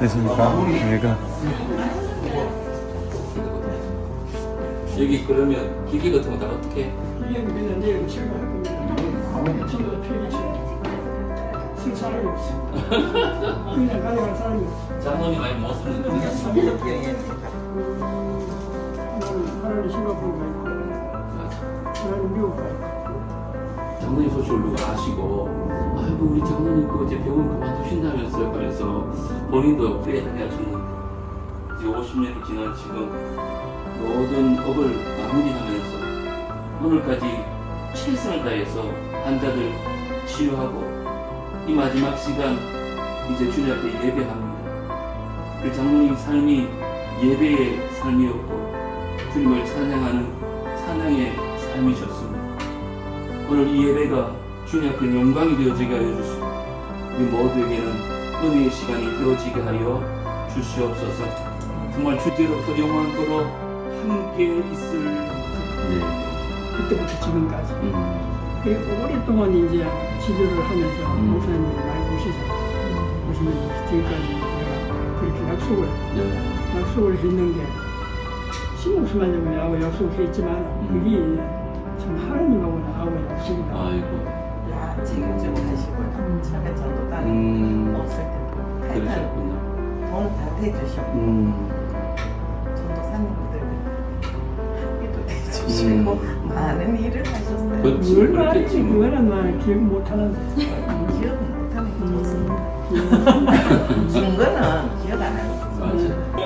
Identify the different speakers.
Speaker 1: 됐습니까? 얘가
Speaker 2: 여기 그러면 기계 같은 거 다 어떻게 해?
Speaker 3: 이게 그냥 내일 제가 할 겁니다. 폐기처럼 쓸 사람이 없어. 그냥 가져갈 사람이 없어.
Speaker 2: 장모님 많이 못 쓰는데
Speaker 3: 나는 하나는 싱가포르 가 있고, 나는 미국 가 있고.
Speaker 2: 장모님 소식을 누가 아시고 아이고 우리 장모님 그 이제 병원 그만두신다면서요 그래서 본인도 그래 하셔서 이제 50년이 지난 지금 모든 업을 마무리하면서 오늘까지 최선을 다해서 환자들 치유하고 이 마지막 시간 이제 주님 앞에 예배합니다. 우리 장모님 삶이 예배의 삶이었고 주님을 찬양하는 찬양의 삶이셨습니다. 오늘 이 예배가 주님 앞에 영광이 되어지게 하여 주시고 우리 모두에게는 은혜의 시간이 되어지게 하여 주시옵소서 정말 주제로부터 영원토록 함께 있을
Speaker 3: 그때부터 지금까지.
Speaker 2: 음,
Speaker 3: 그리고 오랫동안 이제 치료를 하면서
Speaker 2: 음.
Speaker 3: 목사님이 많이 오시잖아요. 오시면 지금까지 내가 그렇게 약속을,
Speaker 2: 네.
Speaker 3: 약속을 했는 게 신목수만 좀 하고 약속했지만
Speaker 2: 음.
Speaker 3: 그게 참 하나님하고
Speaker 2: 아이고
Speaker 4: 야, 지금 좀 하시고 처음에 전도 다니고
Speaker 2: 음
Speaker 4: 없을 때
Speaker 2: 그러셨군요
Speaker 4: 돈다 대주시고
Speaker 2: 음
Speaker 4: 전도사님들 학비도 대주시고
Speaker 2: 음.
Speaker 4: 많은 일을 하셨어요.
Speaker 3: 뭘 말인지
Speaker 2: 뭐.
Speaker 3: 그거는 나 기억 못 하는데.
Speaker 4: 기억 못하는 게
Speaker 3: 음,
Speaker 4: 좋습니다. 준 거는 기억 안 하는 거죠.
Speaker 2: 맞아